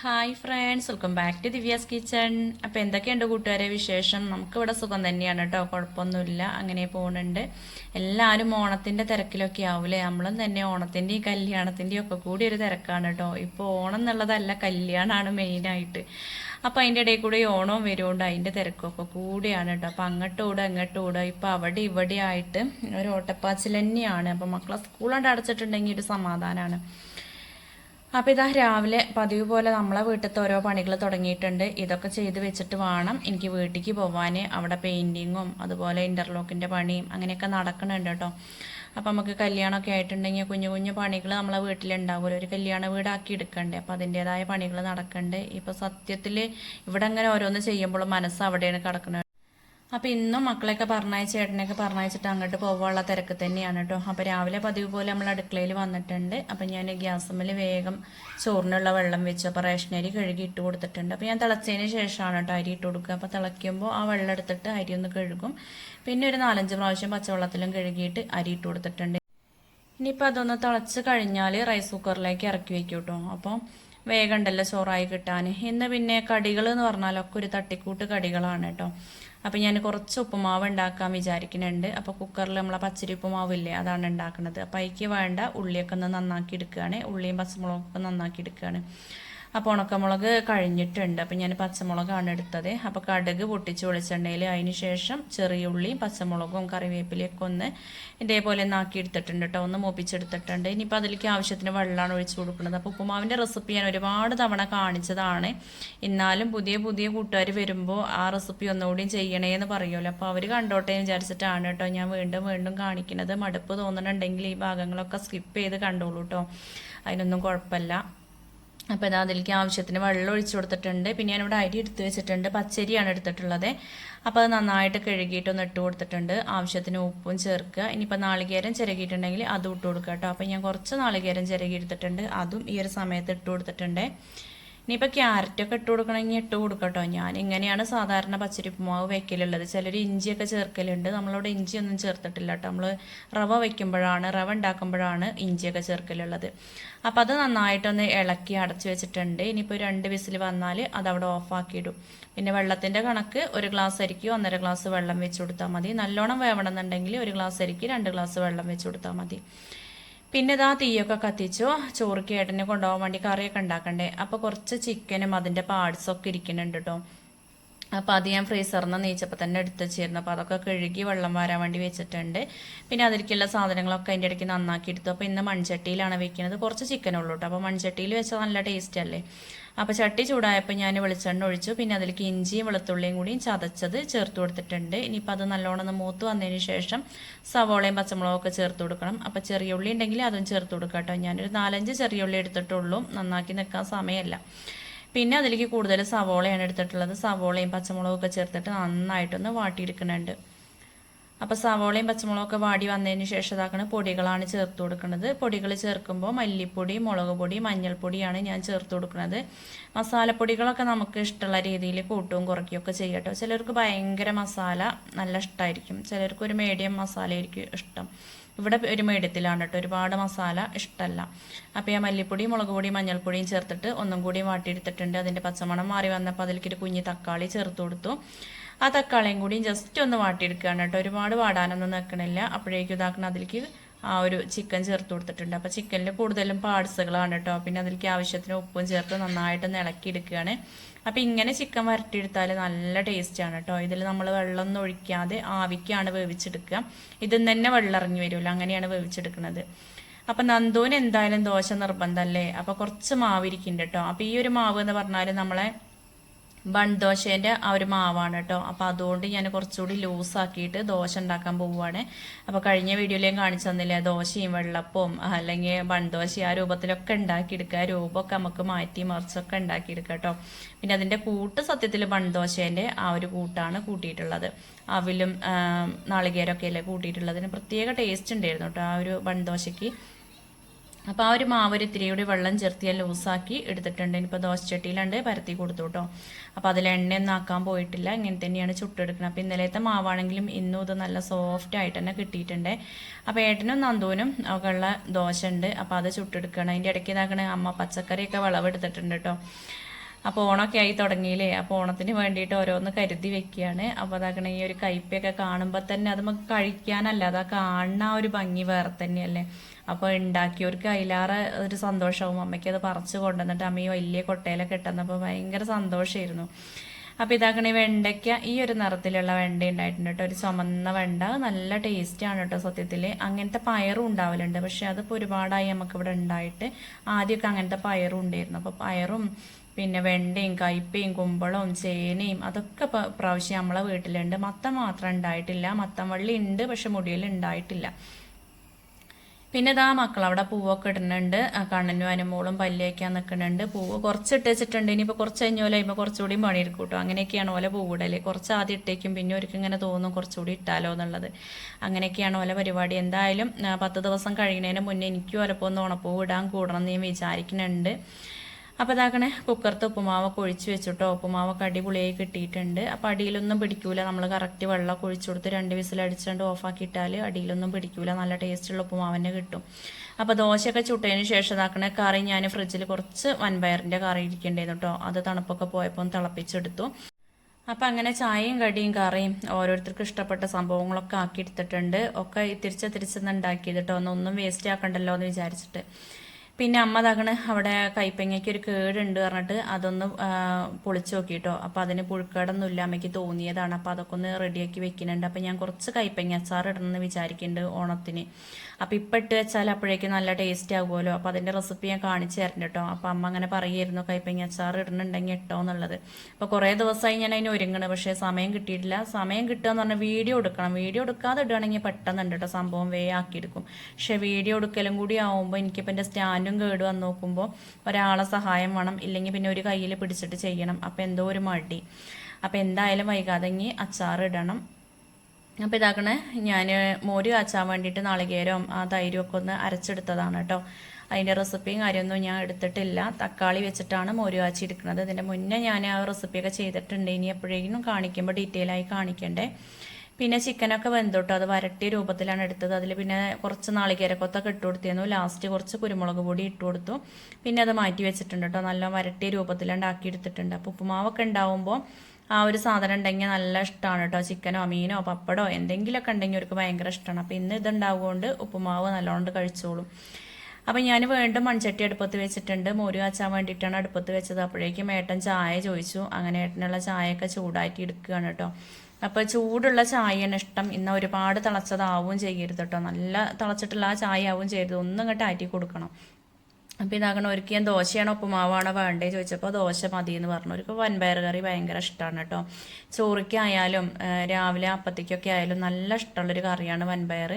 Hi friends welcome back to Divya's kitchen അപ്പോൾ എന്തൊക്കെയുണ്ട് കൂട്ടുകാരെ വിശേഷം? നമുക്കിവിടെ സുഖം തന്നെയാണ് കേട്ടോ. കുഴപ്പമൊന്നുമില്ല. അങ്ങനെ പോകുന്നുണ്ട് എല്ലാവരും ഓണത്തിന്റെ തിരക്കിലൊക്കെ ആവില്ലേ നമ്മളും തന്നെ ഓണത്തിന്റെയും കല്യാണത്തിന്റെയും ഒക്കെ കൂടി ഒരു തിരക്കാണ് കേട്ടോ. ഇപ്പോൾ ഓണം എന്നുള്ളതല്ല കല്യാണമാണ് മെയിനായിട്ട്. അപ്പോൾ അതിന്റെ ഇടയിൽ കൂടെ ഓണവും വരുമുണ്ട് അതിന്റെ തിരക്കൊക്കെ കൂടിയാണ് കേട്ടോ. അപ്പോൾ അങ്ങോട്ട് ഓടുക അങ്ങോട്ട് ഇപ്പോൾ അവിടെ ഇവിടെ ആയിട്ട് ഒരു ഓട്ടപ്പാച്ചിൽ തന്നെയാണ്. അപ്പോൾ മക്കളെ സ്കൂളുകൊണ്ട് അടച്ചിട്ടുണ്ടെങ്കിൽ ഒരു സമാധാനമാണ് അപ്പോൾ ഇതാ രാവിലെ പതിവ് പോലെ നമ്മളെ വീട്ടിലത്തെ ഓരോ പണികൾ തുടങ്ങിയിട്ടുണ്ട്. ഇതൊക്കെ ചെയ്ത് വെച്ചിട്ട് വേണം എനിക്ക് വീട്ടിലേക്ക് പോവാൻ അവിടെ പെയിന്റിങ്ങും അതുപോലെ ഇന്റർലോക്കിന്റെ പണിയും അങ്ങനെയൊക്കെ നടക്കണുണ്ട് കേട്ടോ. അപ്പോൾ നമുക്ക് കല്യാണമൊക്കെ ആയിട്ടുണ്ടെങ്കിൽ കുഞ്ഞു കുഞ്ഞു പണികൾ നമ്മളെ വീട്ടിലുണ്ടാവുമല്ലോ. ഒരു കല്യാണ വീടാക്കി എടുക്കണ്ടേ. അപ്പോൾ അതിന്റേതായ പണികൾ നടക്കണ്ടേ. ഇപ്പോൾ സത്യത്തിൽ ഇവിടെ അങ്ങനെ ഓരോന്ന് ചെയ്യുമ്പോൾ മനസ്സ് അവിടെയാണ് കിടക്കുന്നത് അപ്പോൾ ഇന്നും മക്കളെയൊക്കെ പറഞ്ഞയച്ച് ചേട്ടനെയൊക്കെ പറഞ്ഞയച്ചിട്ട് അങ്ങോട്ട് പോകാനുള്ള തിരക്ക് തന്നെയാണ് കേട്ടോ അപ്പോൾ രാവിലെ പതിവ് പോലെ നമ്മൾ അടുക്കളയിൽ വന്നിട്ടുണ്ട്. അപ്പോൾ ഞാൻ ഗ്യാസമ്മൽ വേഗം ചോറിനുള്ള വെള്ളം വെച്ച് അപ്പോൾ റേഷനരി കഴുകി ഇട്ട് കൊടുത്തിട്ടുണ്ട്. അപ്പോൾ ഞാൻ തിളച്ചതിന് ശേഷമാണ് കേട്ടോ അരി ഇട്ട് കൊടുക്കുക. അപ്പോൾ തിളയ്ക്കുമ്പോൾ ആ വെള്ളം എടുത്തിട്ട് അരി ഒന്ന് കഴുകും. പിന്നെ ഒരു നാലഞ്ച് പ്രാവശ്യം പച്ചവെള്ളത്തിലും കഴുകിയിട്ട് അരി ഇട്ട് കൊടുത്തിട്ടുണ്ട്. ഇനിയിപ്പോൾ അതൊന്ന് തിളച്ച് കഴിഞ്ഞാൽ റൈസ് കുക്കറിലേക്ക് ഇറക്കി വെക്കും കേട്ടോ അപ്പോൾ വേഗം ഉണ്ടല്ലോ ചോറായി കിട്ടാൻ. ഇന്ന് പിന്നെ കടികൾ എന്ന് പറഞ്ഞാലൊക്കെ ഒരു തട്ടിക്കൂട്ട് കടികളാണ് കേട്ടോ അപ്പം ഞാൻ കുറച്ച് ഉപ്പുമാവ് ഉണ്ടാക്കാൻ വിചാരിക്കുന്നുണ്ട്. അപ്പോൾ കുക്കറിൽ നമ്മളെ പച്ചരി ഉപ്പുമാവില്ലേ അതാണ് ഉണ്ടാക്കുന്നത്. അപ്പോൾ അതിക്ക് വേണ്ട ഉള്ളിയൊക്കെ ഒന്ന് നന്നാക്കി എടുക്കുകയാണ്. ഉള്ളിയും പച്ചമുളകൊക്കെ നന്നാക്കി എടുക്കുകയാണ്. അപ്പോൾ ഉണക്കമുളക് കഴിഞ്ഞിട്ടുണ്ട്. അപ്പോൾ ഞാൻ പച്ചമുളകാണ് എടുത്തത്. അപ്പോൾ കടുക് പൊട്ടിച്ച് വെളിച്ചെണ്ണയിൽ അതിന് ശേഷം ചെറിയ ഉള്ളിയും പച്ചമുളകും കറിവേപ്പിലയൊക്കെ ഒന്ന് ഇതേപോലെ നാക്കി എടുത്തിട്ടുണ്ട് കേട്ടോ ഒന്ന് മൂപ്പിച്ചെടുത്തിട്ടുണ്ട്. ഇനിയിപ്പോൾ അതിലേക്ക് ആവശ്യത്തിന് വെള്ളമാണ് ഒഴിച്ച് കൊടുക്കുന്നത്. അപ്പോൾ ഉപ്പുമാവിന്റെ റെസിപ്പി ഞാൻ ഒരുപാട് തവണ കാണിച്ചതാണ്. എന്നാലും പുതിയ പുതിയ കൂട്ടുകാർ വരുമ്പോൾ ആ റെസിപ്പി ഒന്നുകൂടിയും ചെയ്യണേ എന്ന് പറയുമല്ലോ. അപ്പോൾ അവർ കണ്ടോട്ടെ എന്ന് വിചാരിച്ചിട്ടാണ് കേട്ടോ ഞാൻ വീണ്ടും വീണ്ടും കാണിക്കുന്നത്. മടുപ്പ് തോന്നുന്നുണ്ടെങ്കിൽ ഈ ഭാഗങ്ങളൊക്കെ സ്കിപ്പ് ചെയ്ത് കണ്ടോളൂ കേട്ടോ അതിനൊന്നും കുഴപ്പമില്ല. അപ്പോൾ ഇതാ അതിലേക്ക് ആവശ്യത്തിന് വെള്ളം ഒഴിച്ചു കൊടുത്തിട്ടുണ്ട്. പിന്നെ ഞാനിവിടെ അരി എടുത്ത് വെച്ചിട്ടുണ്ട്. പച്ചരിയാണ് എടുത്തിട്ടുള്ളത്. അപ്പോൾ അത് നന്നായിട്ട് കഴുകിയിട്ടൊന്ന് ഇട്ട് കൊടുത്തിട്ടുണ്ട്. ആവശ്യത്തിന് ഉപ്പും ചേർക്കുക. ഇനിയിപ്പോൾ നാളികേരം ചിരകിയിട്ടുണ്ടെങ്കിൽ അതും ഇട്ട് കൊടുക്കുക കേട്ടോ. അപ്പോൾ ഞാൻ കുറച്ച് നാളികേരം ചിരകി എടുത്തിട്ടുണ്ട് അതും ഈ ഒരു സമയത്ത് ഇട്ട് കൊടുത്തിട്ടുണ്ട്. ഇനിയിപ്പോൾ ക്യാരറ്റൊക്കെ ഇട്ട് കൊടുക്കണമെങ്കിൽ ഇട്ട് കൊടുക്കട്ടോ ഞാൻ ഇങ്ങനെയാണ് സാധാരണ പച്ചരിപ്പുമാവ് വെക്കലുള്ളത്. ചിലർ ഇഞ്ചിയൊക്കെ ചേർക്കലുണ്ട്. നമ്മളവിടെ ഇഞ്ചിയൊന്നും ചേർത്തിട്ടില്ല കേട്ടോ നമ്മൾ റവ വെക്കുമ്പോഴാണ് റവ ഉണ്ടാക്കുമ്പോഴാണ് ഇഞ്ചിയൊക്കെ ചേർക്കലുള്ളത്. അപ്പോൾ അത് നന്നായിട്ടൊന്ന് ഇളക്കി അടച്ച് വെച്ചിട്ടുണ്ട്. ഇനിയിപ്പോൾ രണ്ട് വിസിൽ വന്നാൽ അതവിടെ ഓഫാക്കിയിടും. പിന്നെ വെള്ളത്തിന്റെ കണക്ക് ഒരു ഗ്ലാസ് അരിക്ക് ഒന്നര ഗ്ലാസ് വെള്ളം വെച്ച് കൊടുത്താൽ മതി. നല്ലോണം വേവണമെന്നുണ്ടെങ്കിൽ ഒരു ഗ്ലാസ് അരിക്ക് രണ്ട് ഗ്ലാസ് വെള്ളം വെച്ച് കൊടുത്താൽ മതി. പിന്നെ ഇതാ തീയൊക്കെ കത്തിച്ചു. ചോറുക്ക് ഏട്ടനെ കൊണ്ടുപോകാൻ വേണ്ടി കറിയൊക്കെ ഉണ്ടാക്കണ്ടേ. അപ്പോൾ കുറച്ച് ചിക്കനും അതിന്റെ പാർട്സൊക്കെ ഇരിക്കുന്നുണ്ട് കേട്ടോ അപ്പോൾ അത് ഞാൻ ഫ്രീസറിൽ നിന്ന് നീച്ചപ്പോൾ തന്നെ എടുത്ത് വെച്ചിരുന്നു. അപ്പോൾ അതൊക്കെ കഴുകി വെള്ളം വരാൻ വേണ്ടി വെച്ചിട്ടുണ്ട്. പിന്നെ അതിലേക്കുള്ള സാധനങ്ങളൊക്കെ അതിന്റെ ഇടയ്ക്ക് നന്നാക്കി എടുത്തു. അപ്പോൾ ഇന്ന് മൺചട്ടിയിലാണ് വെക്കുന്നത്. കുറച്ച് ചിക്കനുള്ളൂ കേട്ടോ അപ്പോൾ മൺചട്ടിയിൽ വെച്ചാൽ നല്ല ടേസ്റ്റ് അല്ലേ? അപ്പോൾ ചട്ടി ചൂടായപ്പോൾ ഞാൻ വെളിച്ചെണ്ണ ഒഴിച്ചു. പിന്നെ അതിലേക്ക് ഇഞ്ചിയും വെളുത്തുള്ളിയും കൂടിയും ചതച്ചത് ചേർത്ത് കൊടുത്തിട്ടുണ്ട്. ഇനിയിപ്പോൾ അത് നല്ലോണം ഒന്ന് മൂത്ത് വന്നതിന് ശേഷം സവോളയും പച്ചമുളകും ഒക്കെ ചേർത്ത് കൊടുക്കണം. അപ്പോൾ ചെറിയ ഉള്ളി ഉണ്ടെങ്കിൽ അതും ചേർത്ത് കൊടുക്കാം കേട്ടോ. ഞാനൊരു നാലഞ്ച് ചെറിയ ഉള്ളി എടുത്തിട്ടുള്ളൂ. നന്നാക്കി നിൽക്കാൻ സമയമല്ല. പിന്നെ അതിലേക്ക് കൂടുതൽ സവോളയാണ് എടുത്തിട്ടുള്ളത്. സവോളയും പച്ചമുളകും ഒക്കെ ചേർത്തിട്ട് നന്നായിട്ടൊന്ന് വാട്ടിയെടുക്കുന്നുണ്ട്. അപ്പോൾ സവോളയും പച്ചമുളകൊക്കെ വാടി വന്നതിന് ശേഷം ഇതാക്കണ പൊടികളാണ് ചേർത്ത് കൊടുക്കുന്നത് പൊടികൾ ചേർക്കുമ്പോൾ മല്ലിപ്പൊടി മുളക് പൊടി മഞ്ഞൾപ്പൊടിയാണ് ഞാൻ ചേർത്ത് കൊടുക്കുന്നത് മസാലപ്പൊടികളൊക്കെ നമുക്ക് ഇഷ്ടമുള്ള രീതിയിൽ കൂട്ടും കുറയ്ക്കുകയൊക്കെ ചെയ്യട്ടോ. ചിലർക്ക് ഭയങ്കര മസാല നല്ല ഇഷ്ടമായിരിക്കും ചിലർക്ക് ഒരു മീഡിയം മസാല ആയിരിക്കും ഇഷ്ടം. ഇവിടെ ഒരു മീഡിയത്തിലാണ് കേട്ടോ. ഒരുപാട് മസാല ഇഷ്ടമല്ല. അപ്പോൾ ഞാൻ മല്ലിപ്പൊടി മുളക് പൊടി മഞ്ഞൾപ്പൊടിയും ചേർത്തിട്ട് ഒന്നും കൂടി വാട്ടിയെടുത്തിട്ടുണ്ട്. അതിന്റെ പച്ചമണം മാറി വന്നപ്പോൾ അതിലേക്ക് ഒരു കുഞ്ഞ് തക്കാളി ചേർത്ത് കൊടുത്തു. ആ തക്കാളിയും കൂടി ജസ്റ്റ് ഒന്ന് വാട്ടിയെടുക്കുകയാണ് കേട്ടോ. ഒരുപാട് വാടാനൊന്നും നിൽക്കണില്ല. അപ്പോഴേക്കും ഇതാക്കണം അതിലേക്ക് ആ ഒരു ചിക്കൻ ചേർത്ത് കൊടുത്തിട്ടുണ്ട്. അപ്പോൾ ചിക്കനിൽ കൂടുതലും പാർട്സുകളാണ് കേട്ടോ. പിന്നെ അതിലേക്ക് ആവശ്യത്തിന് ഉപ്പും ചേർത്ത് നന്നായിട്ട് ഇളക്കിയെടുക്കുകയാണ് അപ്പോൾ ഇങ്ങനെ ചിക്കൻ വരട്ടിയെടുത്താൽ നല്ല ടേസ്റ്റാണ് കേട്ടോ. ഇതിൽ നമ്മൾ വെള്ളമൊന്നും ഒഴിക്കാതെ ആവിക്കാണ് വേവിച്ചെടുക്കുക. ഇതിൽ തന്നെ വെള്ളം ഇറങ്ങി വരുമല്ലോ അങ്ങനെയാണ് വേവിച്ചെടുക്കുന്നത്. അപ്പം നന്ദുവിന് എന്തായാലും ദോശ നിർബന്ധമല്ലേ അപ്പോൾ കുറച്ച് മാവ് ഇരിക്കുന്നുണ്ട് കേട്ടോ. അപ്പോൾ ഈ ഒരു മാവ് എന്ന് പറഞ്ഞാൽ നമ്മളെ ബൺ ദോശേന്റെ ആ ഒരു മാവാണ് കേട്ടോ അപ്പോൾ അതുകൊണ്ട് ഞാൻ കുറച്ചുകൂടി ലൂസാക്കിയിട്ട് ദോശ ഉണ്ടാക്കാൻ പോവുകയാണ് അപ്പോൾ കഴിഞ്ഞ വീഡിയോയിലേയും കാണിച്ചു തന്നില്ലേ ദോശയും വെള്ളപ്പവും അല്ലെങ്കിൽ ബൺദോശ ആ രൂപത്തിലൊക്കെ ഉണ്ടാക്കിയെടുക്കുക. രൂപമൊക്കെ നമുക്ക് മാറ്റി മറിച്ചൊക്കെ ഉണ്ടാക്കിയെടുക്കുക കേട്ടോ പിന്നെ അതിന്റെ കൂട്ട് സത്യത്തിൽ ബൺദോശേന്റെ ആ ഒരു കൂട്ടാണ് കൂട്ടിയിട്ടുള്ളത്. അവിലും നാളികേരമൊക്കെ അല്ലേ കൂട്ടിയിട്ടുള്ളതിന് പ്രത്യേക ടേസ്റ്റ് ഉണ്ടായിരുന്നു കേട്ടോ ആ ഒരു ബൺ ദോശയ്ക്ക്. അപ്പോൾ ആ ഒരു മാവ് ഇത്തിരി കൂടി വെള്ളം ചേർത്ത് ഞാൻ ലൂസാക്കി എടുത്തിട്ടുണ്ട്. ഇനിയിപ്പോൾ ദോശച്ചട്ടിയിലുണ്ട് പരത്തി കൊടുത്തു കേട്ടോ അപ്പോൾ അതിൽ എണ്ണയൊന്നും ആക്കാൻ പോയിട്ടില്ല. ഇങ്ങനെ തന്നെയാണ് ചുട്ടെടുക്കുന്നത് അപ്പോൾ ഇന്നലത്തെ മാവാണെങ്കിലും ഇന്നും ഇത് നല്ല സോഫ്റ്റ് ആയിട്ട് തന്നെ കിട്ടിയിട്ടുണ്ട്. അപ്പോൾ ഏട്ടനും നന്ദുവിനും ഒക്കെ ഉള്ള ദോശ ഉണ്ട്. അപ്പോൾ അത് ചുട്ടെടുക്കണം. അതിന്റെ ഇടയ്ക്ക് ഇതാക്കണേ അമ്മ പച്ചക്കറിയൊക്കെ വിളവെടുത്തിട്ടുണ്ട് കേട്ടോ അപ്പോൾ ഓണമൊക്കെ ആയി തുടങ്ങിയില്ലേ? അപ്പോൾ ഓണത്തിന് വേണ്ടിയിട്ട് ഓരോന്ന് കരുതി വെക്കുകയാണ്. അപ്പോൾ അതാകണ ഈ ഒരു കയ്പയൊക്കെ കാണുമ്പോൾ തന്നെ അത് നമുക്ക് കഴിക്കാനല്ല അതാ കാണുന്ന ഒരു ഭംഗി വേറെ തന്നെയല്ലേ? അപ്പോൾ ഉണ്ടാക്കിയവർക്ക് അതിലാറെ ഒരു സന്തോഷവും അമ്മയ്ക്ക് അത് പറിച്ചു കൊണ്ടുവന്നിട്ട് അമ്മ ഈ വലിയ കൊട്ടയിലൊക്കെ ഇട്ടെന്നപ്പോൾ ഭയങ്കര സന്തോഷമായിരുന്നു അപ്പോൾ ഇതാക്കണ വെണ്ടയ്ക്ക ഈ ഒരു നിറത്തിലുള്ള വെണ്ട ഉണ്ടായിട്ടുണ്ട് കേട്ടോ. ഒരു ചുമന്ന വെണ്ട നല്ല ടേസ്റ്റാണ് കേട്ടോ സത്യത്തിൽ അങ്ങനത്തെ പയറും ഉണ്ടാവലുണ്ട്. പക്ഷെ അതിപ്പോൾ ഒരുപാടായി നമുക്കിവിടെ ഉണ്ടായിട്ട് ആദ്യമൊക്കെ അങ്ങനത്തെ പയറും ഉണ്ടായിരുന്നു. അപ്പോൾ പയറും പിന്നെ വെണ്ടയും കയ്പയും കുമ്പളവും ചേനയും അതൊക്കെ പ്രാവശ്യം നമ്മളെ വീട്ടിലുണ്ട്. മത്തം മാത്രം ഉണ്ടായിട്ടില്ല. മത്തം വള്ളി ഉണ്ട് പക്ഷെ മുടിയിൽ ഉണ്ടായിട്ടില്ല. പിന്നെ ഇതാ മക്കൾ അവിടെ പൂവൊക്കെ ഇടുന്നുണ്ട്. കണ്ണനും അനുമോളും പല്ലേക്കാൻ നിൽക്കുന്നുണ്ട്. പൂവ് കുറച്ച് വെച്ചിട്ടുണ്ട്. ഇനിയിപ്പോൾ കുറച്ച് കഴിഞ്ഞോലെ കഴിയുമ്പോൾ കുറച്ചുകൂടി പണിയെടുക്കും കേട്ടോ. അങ്ങനെയൊക്കെയാണ് ഓലെ പൂവിടൽ കുറച്ച് ആദ്യം ഇട്ടേക്കും പിന്നെ ഒരിക്കലും ഇങ്ങനെ തോന്നും കുറച്ചുകൂടി ഇട്ടാലോ എന്നുള്ളത്. അങ്ങനെയൊക്കെയാണ് ഓലെ പരിപാടി. എന്തായാലും പത്ത് ദിവസം കഴിയുന്നതിന് മുന്നേ എനിക്കും ഓലപ്പോൾ ഒന്ന് ഉണപ്പൂവ് ഇടാൻ കൂടണം എന്ന് ഞാൻ വിചാരിക്കുന്നുണ്ട്. അപ്പോൾ ഇതാക്കണേ കുക്കറത്ത് ഉപ്പുമാവൊക്കെ ഒഴിച്ച് വെച്ചിട്ടോ ഉപ്പുമാവൊക്കെ അടിപൊളിയായി കിട്ടിയിട്ടുണ്ട്. അപ്പോൾ അടിയിലൊന്നും പിടിക്കൂല നമ്മൾ കറക്റ്റ് വെള്ളമൊക്കെ ഒഴിച്ചു കൊടുത്ത് രണ്ട് വിസിൽ അടിച്ചുകൊണ്ട് ഓഫാക്കി ഇട്ടാൽ അടിയിലൊന്നും പിടിക്കൂല നല്ല ടേസ്റ്റുള്ള ഉപ്പുമാവന്നെ കിട്ടും. അപ്പോൾ ദോശയൊക്കെ ചുട്ടതിന് ശേഷം ഇതാക്കണേ കറി ഞാൻ ഫ്രിഡ്ജിൽ കുറച്ച് വൻപയറിന്റെ കറി ഇരിക്കേണ്ടായിരുന്നു കേട്ടോ അത് തണുപ്പൊക്കെ പോയപ്പോൾ തിളപ്പിച്ചെടുത്തു. അപ്പം അങ്ങനെ ചായയും കടിയും കറിയും ഓരോരുത്തർക്ക് ഇഷ്ടപ്പെട്ട സംഭവങ്ങളൊക്കെ ആക്കി എടുത്തിട്ടുണ്ട് ഒക്കെ തിരിച്ച് തിരിച്ചൊന്ന് ഉണ്ടാക്കിയത് കേട്ടോ ഒന്നും വേസ്റ്റ് ആക്കണ്ടല്ലോ എന്ന് വിചാരിച്ചിട്ട്. പിന്നെ അമ്മ തകണ് അവിടെ കൈപ്പങ്ങയ്ക്ക് ഒരു കേടുണ്ട് പറഞ്ഞിട്ട് അതൊന്ന് പൊളിച്ചു നോക്കിട്ടോ. അപ്പോൾ അതിന് പുഴുക്കേടൊന്നും ഇല്ല അമ്മയ്ക്ക് തോന്നിയതാണ്. അപ്പോൾ അതൊക്കെ ഒന്ന് റെഡിയാക്കി വെക്കുന്നുണ്ട്. അപ്പോൾ ഞാൻ കുറച്ച് കൈപ്പങ്ങ അച്ചാർ ഇടണമെന്ന് വിചാരിക്കുന്നുണ്ട് ഓണത്തിന്. അപ്പോൾ ഇപ്പം ഇട്ട് വെച്ചാൽ അപ്പോഴേക്കും നല്ല ടേസ്റ്റ് ആകുമല്ലോ. അപ്പോൾ അതിന്റെ റെസിപ്പി ഞാൻ കാണിച്ചു തരണം കേട്ടോ. അപ്പോൾ അമ്മ അങ്ങനെ പറയുമായിരുന്നു കൈപ്പങ്ങ അച്ചാർ ഇടണുണ്ടെങ്കിൽ ഇട്ടോ എന്നുള്ളത്. അപ്പോൾ കുറേ ദിവസമായി ഞാൻ അതിന് ഒരുങ്ങണം പക്ഷേ സമയം കിട്ടിയിട്ടില്ല. സമയം കിട്ടുക എന്ന് പറഞ്ഞാൽ വീഡിയോ എടുക്കണം. വീഡിയോ എടുക്കാതെ ഇടുകയാണെങ്കിൽ പെട്ടെന്നുണ്ട് കേട്ടോ സംഭവം വേ ആക്കിയെടുക്കും. പക്ഷേ വീഡിയോ എടുക്കലും കൂടി ആവുമ്പോൾ എനിക്കിപ്പോൾ എന്റെ സ്റ്റാൻഡും കേട് വന്ന് നോക്കുമ്പോൾ ഒരാളെ സഹായം വേണം ഇല്ലെങ്കിൽ പിന്നെ ഒരു കയ്യിൽ പിടിച്ചിട്ട് ചെയ്യണം. അപ്പോൾ എന്തോ ഒരു മടി. അപ്പോൾ എന്തായാലും വൈകാതെ അച്ചാർ ഇടണം. അപ്പോൾ ഇതാക്കണേ ഞാൻ മോര് കാച്ചാൻ വേണ്ടിയിട്ട് നാളികേരവും ആ തൈരും ഒക്കെ ഒന്ന് അരച്ചെടുത്തതാണ് കേട്ടോ. അതിന്റെ റെസിപ്പിയും കാര്യമൊന്നും ഞാൻ എടുത്തിട്ടില്ല. തക്കാളി വെച്ചിട്ടാണ് മോര് കാച്ചി എടുക്കുന്നത് ഇതിന്റെ മുന്നേ ഞാൻ ആ റെസിപ്പിയൊക്കെ ചെയ്തിട്ടുണ്ട്. ഇനി എപ്പോഴെങ്കിലും കാണിക്കുമ്പോൾ ഡീറ്റെയിൽ ആയി കാണിക്കണ്ടേ. പിന്നെ ചിക്കനൊക്കെ വെന്തോട്ടോ അത് വരട്ടിയ രൂപത്തിലാണ് എടുത്തത്. അതിൽ പിന്നെ കുറച്ച് നാളികേരക്കൊത്തൊക്കെ ഇട്ട് കൊടുത്തിരുന്നു. ലാസ്റ്റ് കുറച്ച് കുരുമുളക് പൊടി ഇട്ട് കൊടുത്തു. പിന്നെ അത് മാറ്റി വെച്ചിട്ടുണ്ട് കേട്ടോ. നല്ല വരട്ടിയ രൂപത്തിലുണ്ടാക്കി എടുത്തിട്ടുണ്ട് അപ്പോൾ ഉപ്പുമാവൊക്കെ ഉണ്ടാവുമ്പോൾ ആ ഒരു സാധനം ഉണ്ടെങ്കിൽ നല്ല ഇഷ്ടമാണ് കേട്ടോ. ചിക്കനോ മീനോ പപ്പടോ എന്തെങ്കിലുമൊക്കെ ഉണ്ടെങ്കിൽ അവർക്ക് ഭയങ്കര ഇഷ്ടമാണ്. അപ്പോൾ ഇന്ന് ഇതുണ്ടാവുകൊണ്ട് ഉപ്പുമാവ് നല്ലോണം കഴിച്ചോളും. അപ്പം ഞാൻ വീണ്ടും മൺചട്ടി അടുപ്പത്ത് വെച്ചിട്ടുണ്ട്. മോര് കാച്ചാൻ വേണ്ടിയിട്ടാണ് അടുപ്പത്ത് വെച്ചത്. അപ്പോഴേക്കും ഏട്ടൻ ചായ ചോദിച്ചു. അങ്ങനെ ഏട്ടനുള്ള ചായയൊക്കെ ചൂടാക്കി എടുക്കുകയാണ് കേട്ടോ. അപ്പോൾ ചൂടുള്ള ചായയാണ് ഇഷ്ടം. ഇന്ന് ഒരുപാട് തിളച്ചതാവും ചെയ്യരുത് കേട്ടോ. നല്ല തിളച്ചിട്ടുള്ള ആ ചായ ആവും ചെയ്യരുത്. ഒന്നും ഇങ്ങോട്ട് ആറ്റി കൊടുക്കണം. അപ്പോൾ ഇതാകണം ഒരുക്കി ഞാൻ ദോശയാണോ ഉപ്പുമാവാണോ വേണ്ടേ ചോദിച്ചപ്പോൾ ദോശ മതി എന്ന് പറഞ്ഞു. അവർക്ക് വൻപയർ കറി ഭയങ്കര ഇഷ്ടമാണ് കേട്ടോ. ചോറിക്കായാലും രാവിലെ അപ്പത്തേക്കൊക്കെ ആയാലും നല്ല ഇഷ്ടമുള്ളൊരു കറിയാണ് വൻപയർ.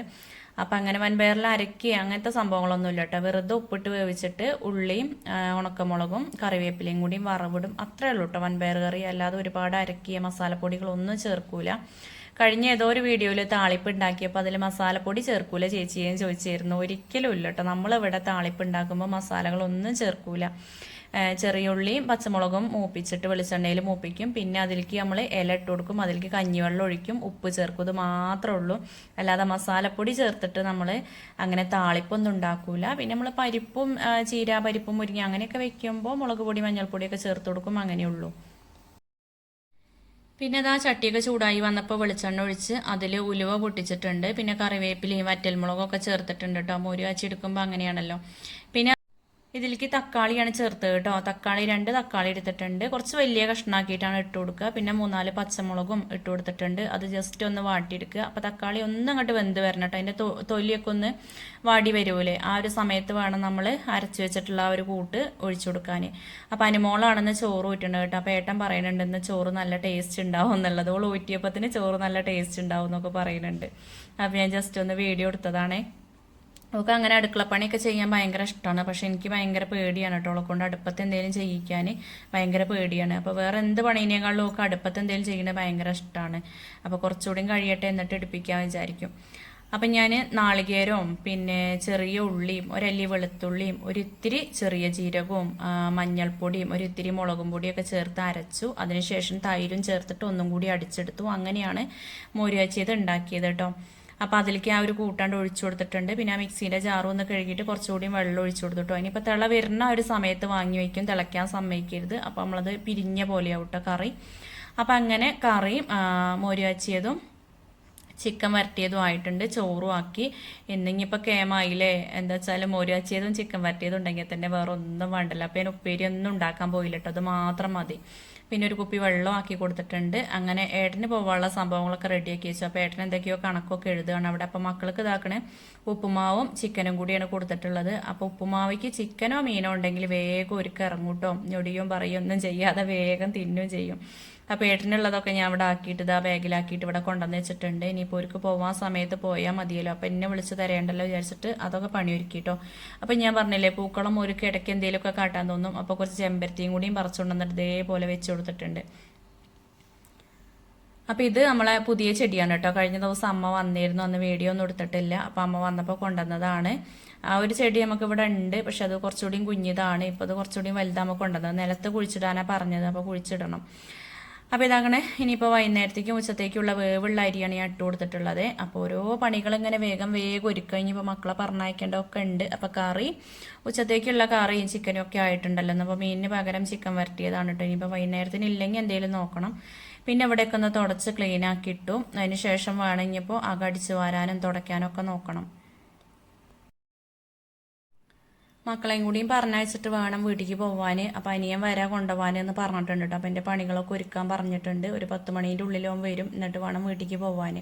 അപ്പം അങ്ങനെ വൻപയറിൽ അരക്കി അങ്ങനത്തെ സംഭവങ്ങളൊന്നുമില്ല കേട്ടോ. വെറുതെ ഉപ്പിട്ട് വേവിച്ചിട്ട് ഉള്ളിയും ഉണക്കമുളകും കറിവേപ്പിലയും കൂടിയും വറവിടും. അത്രേ ഉള്ളൂ കേട്ടോ വൻപയർ കറി. അല്ലാതെ ഒരുപാട് അരക്കിയ മസാലപ്പൊടികളൊന്നും ചേർക്കൂല. കഴിഞ്ഞ ഏതോ ഒരു വീഡിയോയിൽ താളിപ്പ് ഉണ്ടാക്കിയപ്പോൾ അതിൽ മസാലപ്പൊടി ചേർക്കൂല ചേച്ചിയും ചോദിച്ചിരുന്നു. ഒരിക്കലും ഇല്ല കേട്ടോ നമ്മളിവിടെ താളിപ്പ് ഉണ്ടാക്കുമ്പോൾ മസാലകളൊന്നും ചേർക്കൂല. ചെറിയുള്ളിയും പച്ചമുളകും മൂപ്പിച്ചിട്ട് വെളിച്ചെണ്ണയിൽ മൂപ്പിക്കും. പിന്നെ അതിലേക്ക് നമ്മൾ ഇല ഇട്ട് കൊടുക്കും. അതിലേക്ക് കഞ്ഞിവെള്ളം ഒഴിക്കും. ഉപ്പ് ചേർക്കും. ഇത് മാത്രമേ ഉള്ളൂ. അല്ലാതെ മസാലപ്പൊടി ചേർത്തിട്ട് നമ്മൾ അങ്ങനെ താളിപ്പൊന്നും ഉണ്ടാക്കൂല. പിന്നെ നമ്മൾ പരിപ്പും ചീര പരിപ്പും മുരിങ്ങ അങ്ങനെയൊക്കെ വെക്കുമ്പോൾ മുളക് പൊടി മഞ്ഞൾപ്പൊടിയൊക്കെ ചേർത്ത് കൊടുക്കും. അങ്ങനെയുള്ളൂ പിന്നെ അതാ ചട്ടിയൊക്കെ ചൂടായി വന്നപ്പോൾ വെളിച്ചെണ്ണ ഒഴിച്ച് അതിൽ ഉലുവ പൊട്ടിച്ചിട്ടുണ്ട്. പിന്നെ കറിവേപ്പിലയും വറ്റൽമുളകൊക്കെ ചേർത്തിട്ടുണ്ട് കേട്ടോ മോര് കാച്ചി എടുക്കുമ്പോൾ അങ്ങനെയാണല്ലോ. ഇതിലേക്ക് തക്കാളിയാണ് ചേർത്തത് കേട്ടോ. തക്കാളി രണ്ട് തക്കാളി എടുത്തിട്ടുണ്ട്. കുറച്ച് വലിയ കഷ്ണാക്കിയിട്ടാണ് ഇട്ട് കൊടുക്കുക. പിന്നെ മൂന്നാൽ പച്ചമുളകും ഇട്ട് കൊടുത്തിട്ടുണ്ട്. അത് ജസ്റ്റ് ഒന്ന് വാട്ടിയെടുക്കുക. അപ്പോൾ തക്കാളി ഒന്നും അങ്ങോട്ട് വെന്ത് വരണം കേട്ടോ. അതിന്റെ തൊലിയൊക്കെ ഒന്ന് വാടി വരുമല്ലേ ആ ഒരു സമയത്ത് വേണം നമ്മൾ അരച്ച് വെച്ചിട്ടുള്ള ആ ഒരു കൂട്ട് ഒഴിച്ചു കൊടുക്കാൻ. അപ്പോൾ അനുമോളാണെന്ന് ചോറ് ഊറ്റുണ്ട് കേട്ടോ. അപ്പോൾ ഏട്ടൻ പറയുന്നുണ്ട് ഇന്ന് ചോറ് നല്ല ടേസ്റ്റ് ഉണ്ടാവും എന്നുള്ളത്. ഓൾ ഊറ്റിയപ്പത്തിന് ചോറ് നല്ല ടേസ്റ്റ് ഉണ്ടാവും എന്നൊക്കെ പറയുന്നുണ്ട്. അപ്പോൾ ഞാൻ ജസ്റ്റ് ഒന്ന് വീഡിയോ എടുത്തതാണേ. അവൾക്ക് അങ്ങനെ അടുക്കള പണിയൊക്കെ ചെയ്യാൻ ഭയങ്കര ഇഷ്ടമാണ് പക്ഷെ എനിക്ക് ഭയങ്കര പേടിയാണ് കേട്ടോ. കൊണ്ട് അടുപ്പത്ത് എന്തെങ്കിലും ചെയ്യിക്കാൻ ഭയങ്കര പേടിയാണ്. അപ്പോൾ വേറെ എന്ത് പണീനേക്കാളും ഒക്കെ അടുപ്പത്ത് എന്തെങ്കിലും ചെയ്യുന്നത് ഭയങ്കര ഇഷ്ടമാണ് അപ്പോൾ കുറച്ചുകൂടി കഴിയട്ടെ എന്നിട്ട് എടുപ്പിക്കാൻ വിചാരിക്കും. അപ്പം ഞാൻ നാളികേരവും പിന്നെ ചെറിയ ഉള്ളിയും ഒരല്ലി വെളുത്തുള്ളിയും ഒരിത്തിരി ചെറിയ ജീരകവും മഞ്ഞൾപ്പൊടിയും ഒരിത്തിരി മുളകും പൊടിയൊക്കെ ചേർത്ത് അരച്ചു. അതിനുശേഷം തൈരും ചേർത്തിട്ട് ഒന്നും കൂടി അടിച്ചെടുത്തു. അങ്ങനെയാണ് മോരുകാച്ചിയത് ഉണ്ടാക്കിയത് കേട്ടോ. അപ്പോൾ അതിലേക്ക് ആ ഒരു കൂട്ടാണ്ട് ഒഴിച്ചു കൊടുത്തിട്ടുണ്ട്. പിന്നെ ആ മിക്സീന്റെ ജാറും ഒന്ന് കഴുകിയിട്ട് കുറച്ചുകൂടി വെള്ളം ഒഴിച്ചു കൊടുത്തിട്ടോ. ഇനിയിപ്പോൾ തിള വരുന്ന ഒരു സമയത്ത് വാങ്ങി വയ്ക്കും. തിളയ്ക്കാൻ സമ്മതിക്കരുത്. അപ്പോൾ നമ്മളത് പിരിഞ്ഞ പോലെയാവും കേട്ടോ കറി. അപ്പം അങ്ങനെ കറിയും മോര് കാച്ചിയതും ചിക്കൻ വരട്ടിയതും ആയിട്ടുണ്ട്. ചോറും ആക്കി. എന്നിങ്ങിപ്പോൾ കേമായില്ലേ? എന്താ വെച്ചാൽ മോരുവാച്ചിയതും ചിക്കൻ വരട്ടിയതും ഉണ്ടെങ്കിൽ തന്നെ വേറെ ഒന്നും വേണ്ടല്ലോ. അപ്പം ഞാൻ ഉപ്പേരി ഒന്നും ഉണ്ടാക്കാൻ പോയില്ല കേട്ടോ അത് മാത്രം മതി. പിന്നെ ഒരു കുപ്പി വെള്ളം ആക്കി കൊടുത്തിട്ടുണ്ട്. അങ്ങനെ ഏട്ടന് പോകാനുള്ള സംഭവങ്ങളൊക്കെ റെഡിയാക്കി വെച്ചു. അപ്പോൾ ഏട്ടൻ എന്തൊക്കെയോ കണക്കൊക്കെ എഴുതുകയാണ് അവിടെ. അപ്പോൾ മക്കൾക്ക് ഇതാക്കണേ ഉപ്പുമാവും ചിക്കനും കൂടിയാണ് കൊടുത്തിട്ടുള്ളത്. അപ്പോൾ ഉപ്പുമാവിക്ക് ചിക്കനോ മീനോ ഉണ്ടെങ്കിൽ വേഗം ഒരുക്കം ഇറങ്ങൂട്ടോ. ഞൊടിയും ഒന്നും ചെയ്യാതെ വേഗം തിന്നും ചെയ്യും. അപ്പോൾ ഏട്ടനുള്ളതൊക്കെ ഞാൻ ഇവിടെ ആക്കിയിട്ട് ഇതാ ബാഗിലാക്കിയിട്ട് ഇവിടെ കൊണ്ടുവന്ന് വെച്ചിട്ടുണ്ട്. ഇനിയിപ്പോൾ ഒരുക്ക് പോകാൻ സമയത്ത് പോയാൽ മതിയല്ലോ. അപ്പോൾ എന്നെ വിളിച്ച് തരേണ്ടല്ലോ വിചാരിച്ചിട്ട് അതൊക്കെ പണിയൊരുക്കിട്ടോ. അപ്പോൾ ഞാൻ പറഞ്ഞില്ലേ പൂക്കളം ഒരുക്ക് ഇടയ്ക്ക് എന്തെങ്കിലുമൊക്കെ കാട്ടാൻ തോന്നും. അപ്പോൾ കുറച്ച് ചെമ്പരത്തിയും കൂടിയും പറിച്ചുകൊണ്ടുവന്നിട്ട് ഇതേപോലെ വെച്ച് കൊടുത്തിട്ടുണ്ട്. അപ്പോൾ ഇത് നമ്മളെ പുതിയ ചെടിയാണ് കേട്ടോ. കഴിഞ്ഞ ദിവസം അമ്മ വന്നിരുന്നു അന്ന് വീഡിയോ ഒന്നും എടുത്തിട്ടില്ല. അപ്പോൾ അമ്മ വന്നപ്പോൾ കൊണ്ടുവന്നതാണ്. ആ ഒരു ചെടി നമുക്ക് ഇവിടെ ഉണ്ട് പക്ഷെ അത് കുറച്ചുകൂടിയും കുഞ്ഞിതാണ്. ഇപ്പോൾ അത് കുറച്ചുകൂടിയും വലുതാകുമ്പോൾ കൊണ്ടുവന്നത്. നിലത്ത് കുഴിച്ചിടാനാണ് പറഞ്ഞത് അപ്പോൾ കുഴിച്ചിടണം. അപ്പോൾ ഇതാകണേ ഇനിയിപ്പോൾ വൈകുന്നേരത്തേക്കും ഉച്ചത്തേക്കുള്ള വേവുള്ള അരിയാണ് ഞാൻ ഇട്ട് കൊടുത്തിട്ടുള്ളത്. അപ്പോൾ ഓരോ പണികൾ ഇങ്ങനെ വേഗം വേഗം ഒരുക്കുക ഇനിയിപ്പോൾ മക്കളെ പറഞ്ഞയക്കേണ്ടതൊക്കെ ഉണ്ട്. അപ്പോൾ കറി ഉച്ചത്തേക്കുള്ള കറിയും ചിക്കനും ഒക്കെ ആയിട്ടുണ്ടല്ലോ. അപ്പോൾ മീനിന് പകരം ചിക്കൻ വരട്ടിയതാണ് കേട്ടോ. ഇനിയിപ്പോൾ വൈകുന്നേരത്തിന് ഇല്ലെങ്കിൽ എന്തെങ്കിലും നോക്കണം. പിന്നെ ഇവിടെയൊക്കെ ഒന്ന് തുടച്ച് ഇട്ടു അതിന് ശേഷം വേണമെങ്കിൽ ഇപ്പോൾ അകടിച്ച് വാരാനും തുടയ്ക്കാനും ഒക്കെ നോക്കണം. മക്കളെയും കൂടിയും പറഞ്ഞയച്ചിട്ട് വേണം വീട്ടിലേക്ക് പോവാൻ അപ്പം അനിയൻ വരാ കൊണ്ടുപോകാൻ എന്ന് പറഞ്ഞിട്ടുണ്ട് കേട്ടോ അപ്പം എന്റെ പണികളൊക്കെ ഒരുക്കാൻ പറഞ്ഞിട്ടുണ്ട്. ഒരു പത്ത് മണീന്റെ ഉള്ളിലും വരും. എന്നിട്ട് വേണം വീട്ടിലേക്ക് പോവാൻ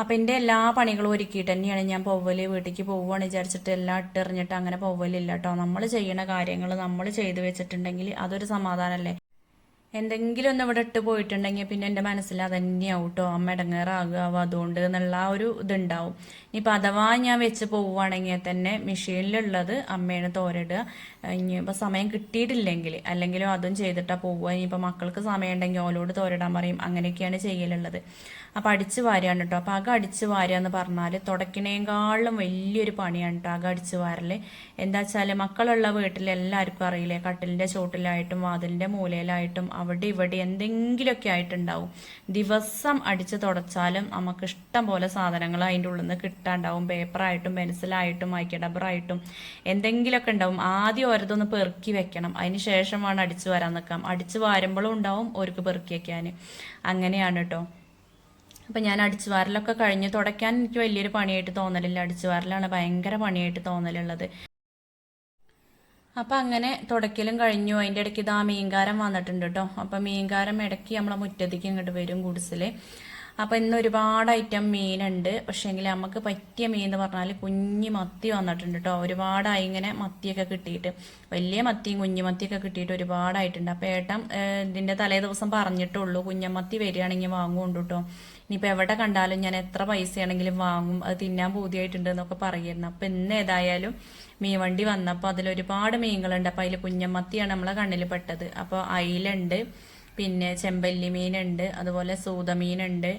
അപ്പം എന്റെ എല്ലാ പണികളും ഒരുക്കിയിട്ട് തന്നെയാണ് ഞാൻ പോവൽ. വീട്ടിലേക്ക് പോവുകയാണ് വിചാരിച്ചിട്ട് എല്ലാം ഇട്ടെറിഞ്ഞിട്ട് അങ്ങനെ പോവലില്ല കേട്ടോ നമ്മൾ ചെയ്യുന്ന കാര്യങ്ങൾ നമ്മൾ ചെയ്തു വെച്ചിട്ടുണ്ടെങ്കിൽ അതൊരു സമാധാനമല്ലേ എന്തെങ്കിലും ഒന്ന് ഇവിടെ ഇട്ട് പോയിട്ടുണ്ടെങ്കിൽ പിന്നെ എന്റെ മനസ്സിൽ അതന്നെയാവും കേട്ടോ അമ്മ ഇടങ്ങേറാകുക അതുകൊണ്ട് എന്നുള്ള ആ ഒരു ഇതുണ്ടാവും. ഇനിയിപ്പോൾ അഥവാ ഞാൻ വെച്ച് പോവുകയാണെങ്കിൽ തന്നെ മെഷീനിലുള്ളത് അമ്മേനെ തോരിടുക ഇനിയിപ്പോൾ സമയം കിട്ടിയിട്ടില്ലെങ്കിൽ അല്ലെങ്കിലും അതും ചെയ്തിട്ടാണ് പോവുക. ഇനിയിപ്പോൾ മക്കൾക്ക് സമയം ഉണ്ടെങ്കിൽ ഓലോട് തോരിടാൻ പറയും. അങ്ങനെയൊക്കെയാണ് ചെയ്യലുള്ളത്. അപ്പോൾ അടിച്ച് വാരുകയാണ് കേട്ടോ അപ്പോൾ അക അടിച്ച് വാരുക എന്ന് പറഞ്ഞാൽ തുടക്കിനേക്കാളും വലിയൊരു പണിയാണ് കേട്ടോ അക അടിച്ച് വാരൽ എന്താ വെച്ചാൽ മക്കളുള്ള വീട്ടിൽ എല്ലാവർക്കും അറിയില്ലേ കട്ടിലിന്റെ ചോട്ടിലായിട്ടും വാതിലിന്റെ മൂലയിലായിട്ടും അവിടെ ഇവിടെ എന്തെങ്കിലുമൊക്കെ ആയിട്ടുണ്ടാവും. ദിവസം അടിച്ച് തുടച്ചാലും നമുക്ക് ഇഷ്ടം പോലെ സാധനങ്ങൾ അതിന്റെ ഉള്ളിൽ നിന്ന് കിട്ടാണ്ടാവും പേപ്പറായിട്ടും പെൻസിലായിട്ടും മൈക്ക ഡബറായിട്ടും എന്തെങ്കിലുമൊക്കെ ഉണ്ടാവും. ആദ്യം ഓരോതൊന്ന് പെറുക്കി വെക്കണം. അതിന് ശേഷമാണ് അടിച്ച് വരാൻ നിൽക്കാം അടിച്ച് വാരുമ്പോഴും ഉണ്ടാവും ഓർക്ക് പെറുക്കി വെക്കാൻ അങ്ങനെയാണ് കേട്ടോ അപ്പം ഞാൻ അടിച്ചുവാറിലൊക്കെ കഴിഞ്ഞ് തുടയ്ക്കാൻ എനിക്ക് വലിയൊരു പണിയായിട്ട് തോന്നലില്ല. അടിച്ചുവാറിലാണ് ഭയങ്കര പണിയായിട്ട് തോന്നലുള്ളത്. അപ്പം അങ്ങനെ തുടയ്ക്കലും കഴിഞ്ഞു. അതിന്റെ ഇടയ്ക്ക് ഇതാ മീൻകാരം വന്നിട്ടുണ്ട് കേട്ടോ അപ്പം മീൻകാരം ഇടയ്ക്ക് നമ്മളെ മുറ്റത്തേക്ക് ഇങ്ങോട്ട് വരും ഗുഡ്സിൽ അപ്പം ഇന്ന് ഒരുപാട് ഐറ്റം മീനുണ്ട്. പക്ഷേങ്കിൽ നമുക്ക് പറ്റിയ മീൻ എന്ന് പറഞ്ഞാൽ കുഞ്ഞു മത്തി വന്നിട്ടുണ്ട് കേട്ടോ ഒരുപാടായി ഇങ്ങനെ മത്തിയൊക്കെ കിട്ടിയിട്ട് വലിയ മത്തിയും കുഞ്ഞു മത്തിയൊക്കെ കിട്ടിയിട്ട് ഒരുപാടായിട്ടുണ്ട്. അപ്പോൾ ഏട്ടൻ ഇതിന്റെ തലേ ദിവസം പറഞ്ഞിട്ടുള്ളൂ കുഞ്ഞമത്തി വരികയാണെങ്കിൽ വാങ്ങുകൊണ്ട് കേട്ടോ ഇനിയിപ്പോൾ എവിടെ കണ്ടാലും ഞാൻ എത്ര പൈസയാണെങ്കിലും വാങ്ങും അത് തിന്നാൻ പൂതിയായിട്ടുണ്ട് എന്നൊക്കെ പറയുന്നു. അപ്പം ഇന്ന് ഏതായാലും മീൻ വണ്ടി വന്നപ്പോൾ അതിൽ ഒരുപാട് മീനുകളുണ്ട്. അപ്പോൾ അതിൽ കുഞ്ഞമ്മത്തിയാണ് നമ്മളെ കണ്ണിൽ പെട്ടത്. അപ്പോൾ അയിലുണ്ട് പിന്നെ ചെമ്പല്ലി മീനുണ്ട് അതുപോലെ സൂതമീനുണ്ട്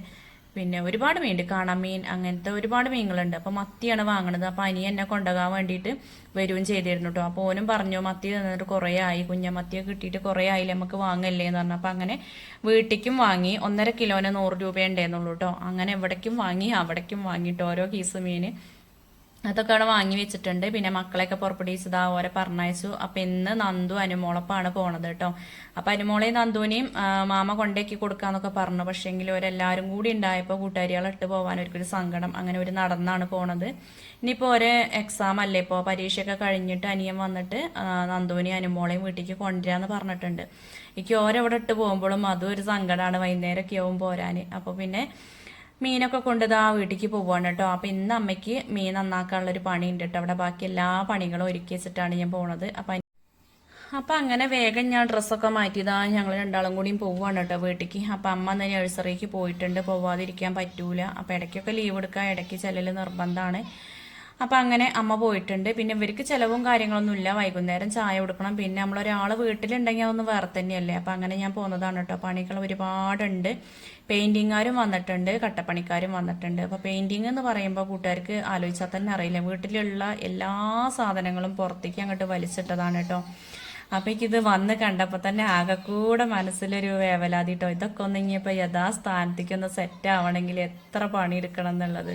പിന്നെ ഒരുപാട് മീനുണ്ട്. കാണാമീൻ അങ്ങനത്തെ ഒരുപാട് മീനുകളുണ്ട്. അപ്പോൾ മത്തിയാണ് വാങ്ങണത്. അപ്പോൾ അനി എന്നെ കൊണ്ടുപോകാൻ വേണ്ടിയിട്ട് വരുകയും ചെയ്തിരുന്നു കേട്ടോ അപ്പോൾ ഓനും പറഞ്ഞു മത്തി തന്നിട്ട് കുറേ ആയി. കുഞ്ഞമത്തിയൊക്കെ കിട്ടിയിട്ട് കുറേ ആയില്ലേ? നമുക്ക് വാങ്ങല്ലേ? എന്ന് പറഞ്ഞു. അപ്പോൾ അങ്ങനെ വീട്ടിലേക്കും വാങ്ങി. ഒന്നര കിലോന് നൂറ് രൂപ ഉണ്ടേന്നുള്ളൂ കേട്ടോ അങ്ങനെ എവിടേക്കും വാങ്ങി അവിടേക്കും വാങ്ങിയിട്ട് ഓരോ കീസ് മീൻ. അതൊക്കെ അവിടെ വാങ്ങി വെച്ചിട്ടുണ്ട്. പിന്നെ മക്കളെയൊക്കെ പുറപ്പെടുവിച്ചതാ ഓരെ പറഞ്ഞയച്ചു. അപ്പം ഇന്ന് നന്ദു അനുമോളപ്പാണ് പോണത് കേട്ടോ. അപ്പം അനുമോളെയും നന്ദുവിനെയും മാമ കൊണ്ടേക്ക് കൊടുക്കാന്നൊക്കെ പറഞ്ഞു. പക്ഷേങ്കിൽ അവരെല്ലാവരും കൂടി ഉണ്ടായപ്പോൾ കൂട്ടുകാരികളെ ഇട്ട് പോകാൻ ഒരു സങ്കടം. അങ്ങനെ ഒരു നടന്നാണ് പോണത്. ഇനിയിപ്പോൾ ഒരു എക്സാം അല്ലേ? ഇപ്പോൾ പരീക്ഷയൊക്കെ കഴിഞ്ഞിട്ട് അനിയൻ വന്നിട്ട് നന്ദുവിനെയും അനുമോളെയും വീട്ടിലേക്ക് കൊണ്ടുവരാന്ന് പറഞ്ഞിട്ടുണ്ട്. എനിക്ക് ഓരോ ഇവിടെ ഇട്ട് പോകുമ്പോഴും അതും ഒരു സങ്കടമാണ് വൈകുന്നേരമൊക്കെ ആവും പോരാൻ അപ്പോൾ പിന്നെ മീനൊക്കെ കൊണ്ടത് ആ പോവാണ് കേട്ടോ. അപ്പൊ ഇന്ന് അമ്മയ്ക്ക് മീൻ പണി ഉണ്ട് കേട്ടോ. അവിടെ ബാക്കി എല്ലാ പണികളും ഒരുക്കി വെച്ചിട്ടാണ് ഞാൻ പോണത്. അപ്പം അപ്പം അങ്ങനെ വേഗം ഞാൻ ഡ്രസ്സൊക്കെ മാറ്റിയതാ ഞങ്ങൾ രണ്ടാളും കൂടിയും പോവുകയാണ് കേട്ടോ വീട്ടിലേക്ക് അപ്പം അമ്മ അന്ന് നഴ്സറിക്ക് പോയിട്ടുണ്ട്. പോവാതിരിക്കാൻ പറ്റൂല. അപ്പം ഇടയ്ക്കൊക്കെ ലീവ് എടുക്കാൻ ഇടയ്ക്ക് ചെല്ലൽ നിർബന്ധമാണ് അപ്പം അങ്ങനെ അമ്മ പോയിട്ടുണ്ട്. പിന്നെ ഇവർക്ക് ചിലവും കാര്യങ്ങളൊന്നുമില്ല വൈകുന്നേരം ചായ കൊടുക്കണം. പിന്നെ നമ്മളൊരാൾ വീട്ടിലുണ്ടെങ്കിൽ അതൊന്ന് വേറെ തന്നെയല്ലേ? അപ്പം അങ്ങനെ ഞാൻ പോകുന്നതാണ് കേട്ടോ പണികൾ ഒരുപാടുണ്ട്. പെയിന്റിങ്ങാരും വന്നിട്ടുണ്ട്. കട്ടപ്പണിക്കാരും വന്നിട്ടുണ്ട്. അപ്പോൾ പെയിന്റിങ് എന്ന് പറയുമ്പോൾ കൂട്ടുകാർക്ക് ആലോചിച്ചാൽ തന്നെ അറിയില്ല. വീട്ടിലുള്ള എല്ലാ സാധനങ്ങളും പുറത്തേക്ക് അങ്ങോട്ട് വലിച്ചിട്ടതാണ് കേട്ടോ അപ്പം എനിക്കിത് വന്ന് കണ്ടപ്പോൾ തന്നെ ആകെ കൂടെ മനസ്സിലൊരു വേവലാതിട്ടോ ഇതൊക്കെ ഒന്ന് ഇനിയിപ്പോൾ യഥാസ്ഥാനത്തേക്ക് ഒന്ന് സെറ്റ് ആവണമെങ്കിൽ എത്ര പണിയെടുക്കണം എന്നുള്ളത്.